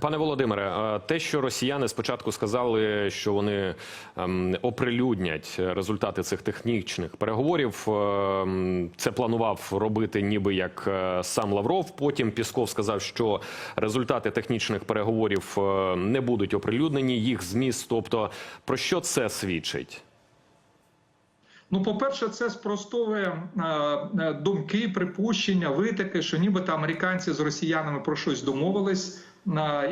Пане Володимире, те, що росіяни спочатку сказали, що вони ем, оприлюднять результати цих технічних переговорів, ем, це планував робити ніби як е, сам Лавров. Потім Пісков сказав, що результати технічних переговорів е, не будуть оприлюднені, їх зміст. Тобто, про що це свідчить? Ну, по-перше, це спростовує е, думки, припущення, витики, що нібито американці з росіянами про щось домовились,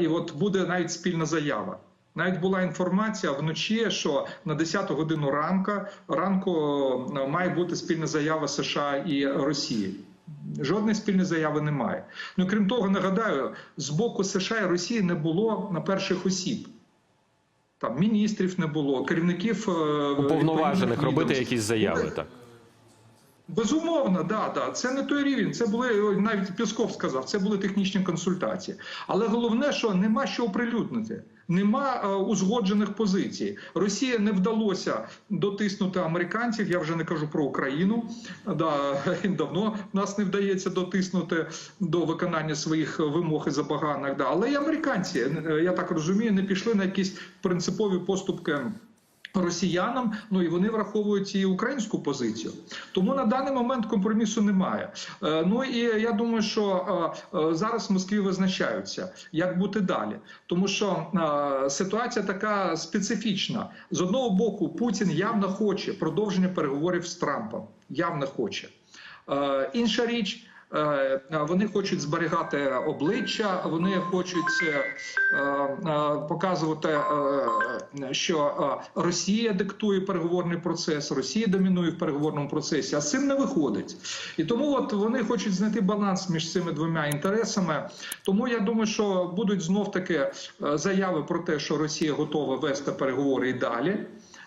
і от буде навіть спільна заява. Навіть була інформація вночі, що на 10 годину ранка ранку е, має бути спільна заява США і Росії. Жодної спільної заяви немає. Ну крім того, нагадаю, з боку США і Росії не було на перших осіб. Там міністрів не було, керівників е, Уповноважених робити якісь заяви, так. Безумовно, да, да. Це не той рівень. Це були навіть Пісков сказав, це були технічні консультації. Але головне, що нема що оприлюднити. Нема е, узгоджених позицій. Росія не вдалося дотиснути американців. Я вже не кажу про Україну. Да, давно нас не вдається дотиснути до виконання своїх вимог і забаганок. Да. Але і американці, е, я так розумію, не пішли на якісь принципові поступки росіянам. Ну і вони враховують і українську позицію. Тому на даний момент компромісу немає. Е, Ну і я думаю, що е, е, зараз в Москві визначаються, як бути далі, тому що ситуація така специфічна. З одного боку, Путін явно хоче продовження переговорів з Трампом. Явно хоче. Інша річ. Е, Вони хочуть зберігати обличчя, вони хочуть е, е, показувати, е, що е, Росія диктує переговорний процес, Росія домінує в переговорному процесі, а з цим не виходить. І тому от вони хочуть знайти баланс між цими двома інтересами. Тому я думаю, що будуть знов таки е, заяви про те, що Росія готова вести переговори і далі.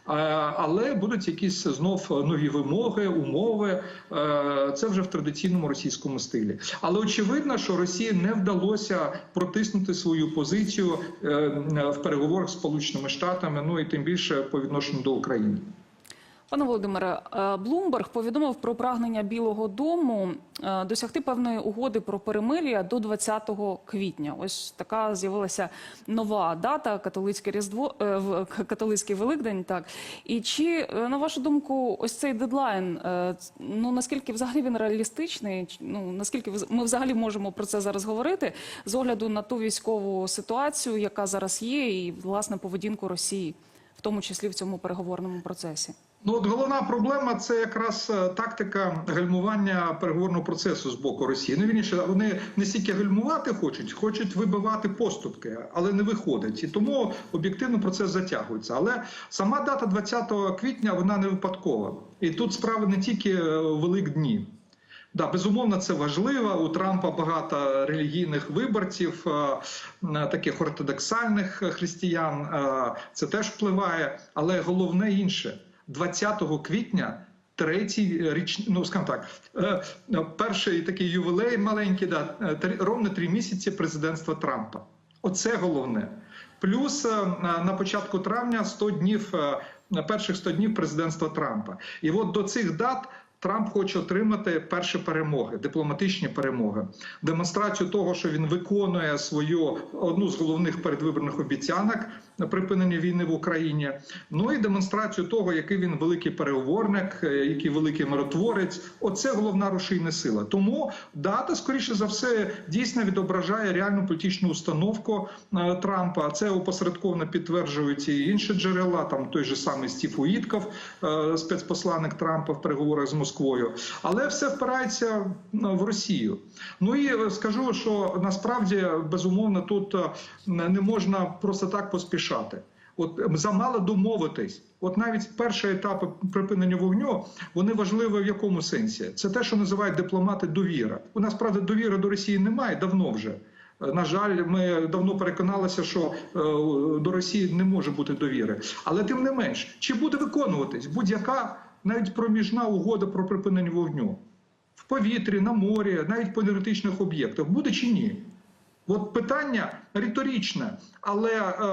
Е, Але будуть якісь знов нові вимоги, умови. Е, Це вже в традиційному російському стилі. Але очевидно, що Росії не вдалося протиснути свою позицію е, в переговорах з Сполученими Штатами, ну і тим більше по відношенню до України. Пане Володимире, е, Блумберг повідомив про прагнення Білого Дому е, досягти певної угоди про перемир'я до 20 квітня. Ось така з'явилася нова дата католицьке різдво е, католицький Великдень. Так і чи на вашу думку, ось цей дедлайн, ну наскільки взагалі він реалістичний? Ну наскільки ми взагалі можемо про це зараз говорити з огляду на ту військову ситуацію, яка зараз є, і власне поведінку Росії, в тому числі в цьому переговорному процесі? Ну, от головна проблема це якраз е, тактика гальмування переговорного процесу з боку Росії. Ну вірніше, вони не стільки гальмувати хочуть, хочуть вибивати поступки, але не виходить. І тому об'єктивно процес затягується. Але сама дата 20 квітня вона не випадкова. І тут справа не тільки е, в Великдні. Да, безумовно, це важливо. У Трампа багато релігійних виборців, е, таких ортодоксальних християн. Це теж впливає, але головне інше. 20 квітня. Третій річ, ну скажімо так, е, е, перший такий ювілей маленький, да, е, ровно три місяці президентства Трампа. Оце головне. Плюс на початку травня 100 днів, перших 100 днів президентства Трампа. І от до цих дат Трамп хоче отримати перші перемоги, дипломатичні перемоги, демонстрацію того, що він виконує свою одну з головних передвиборних обіцянок припинення війни в Україні. Ну і демонстрацію того, який він великий переговорник, е, який великий миротворець. Оце головна рушійна сила. Тому дата, скоріше за все, дійсно відображає реальну політичну установку е, Трампа. Це опосередковано підтверджують і інші джерела. Там той же самий Стів Уїтков, е, спецпосланник Трампа в переговорах з Москвою. Але все впирається в Росію. Ну і скажу, що насправді безумовно тут не можна просто так поспішати. От ем, замало домовитись. От навіть перші етапи припинення вогню вони важливі в якому сенсі? Це те, що називають дипломати довіра. У нас правда довіри до Росії немає давно вже. Е, На жаль, ми давно переконалися, що е, до Росії не може бути довіри. Але тим не менш, чи буде виконуватись будь-яка навіть проміжна угода про припинення вогню в повітрі, на морі, навіть по енергетичних об'єктах, буде чи ні? От питання риторичне, але е,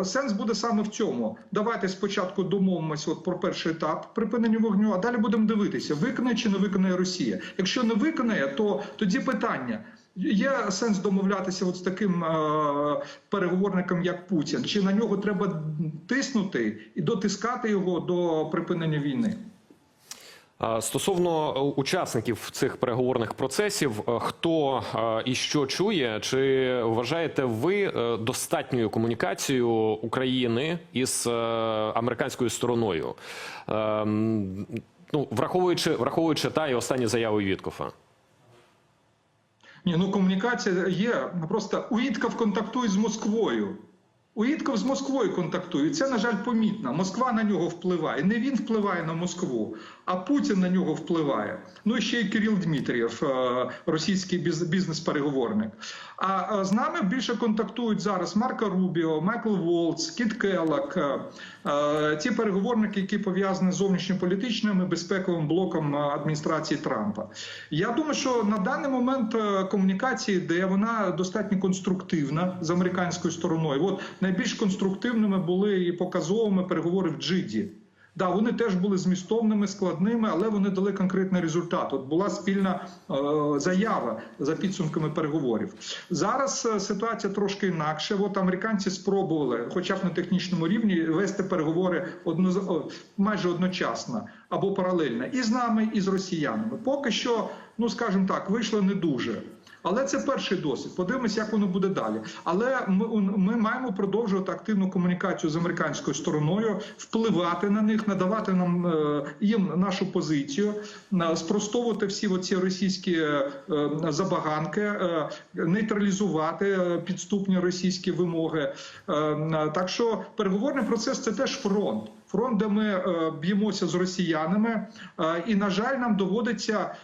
е, сенс буде саме в цьому. Давайте спочатку домовимося от про перший етап припинення вогню, а далі будемо дивитися, виконає чи не виконає Росія. Якщо не виконає, то тоді питання. Є сенс домовлятися от з таким е, переговорником, як Путін? Чи на нього треба тиснути і дотискати його до припинення війни? Стосовно е, учасників цих переговорних процесів, е, хто е, і що чує, чи вважаєте ви достатньою комунікацією України із американською стороною? Ем, Ну, враховуючи, враховуючи та і останні заяви Віткофа. Ні, ну комунікація є. Просто Уїтков контактує з Москвою. Уїтков з Москвою контактує. Це, на жаль, помітно. Москва на нього впливає. Не він впливає на Москву, а Путін на нього впливає. Ну і ще й Кирил Дмитрієв, е, російський біз- бізнес-переговорник. А е, з нами більше контактують зараз Марко Рубіо, Майкл Волц, Кіт Келлак, е, е, ті переговорники, які пов'язані з зовнішньополітичним і безпековим блоком адміністрації Трампа. Я думаю, що на даний момент е, комунікація йде, вона достатньо конструктивна з американською стороною. От найбільш конструктивними були і показовими переговори в Джиді. Да, вони теж були змістовними, складними, але вони дали конкретний результат. От була спільна е, заява за підсумками переговорів. Зараз е, ситуація трошки інакше. От американці спробували, хоча б на технічному рівні, вести переговори одно, майже одночасно або паралельно і з нами, і з росіянами. Поки що, ну скажімо так, вийшло не дуже. Але це перший досвід. Подивимось, як воно буде далі. Але ми, ми маємо продовжувати активну комунікацію з американською стороною, впливати на них, надавати нам е, їм нашу позицію, на- спростовувати всі оці російські е, е, забаганки, е, нейтралізувати е, підступні російські вимоги. Е, Так що переговорний процес це теж фронт. Фронт, де ми е, б'ємося з росіянами, е, і на жаль, нам доводиться е,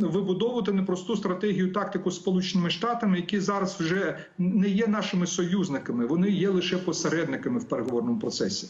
вибудовувати непросту стратегію тактику з Сполученими Штатами, які зараз вже не є нашими союзниками, вони є лише посередниками в переговорному процесі.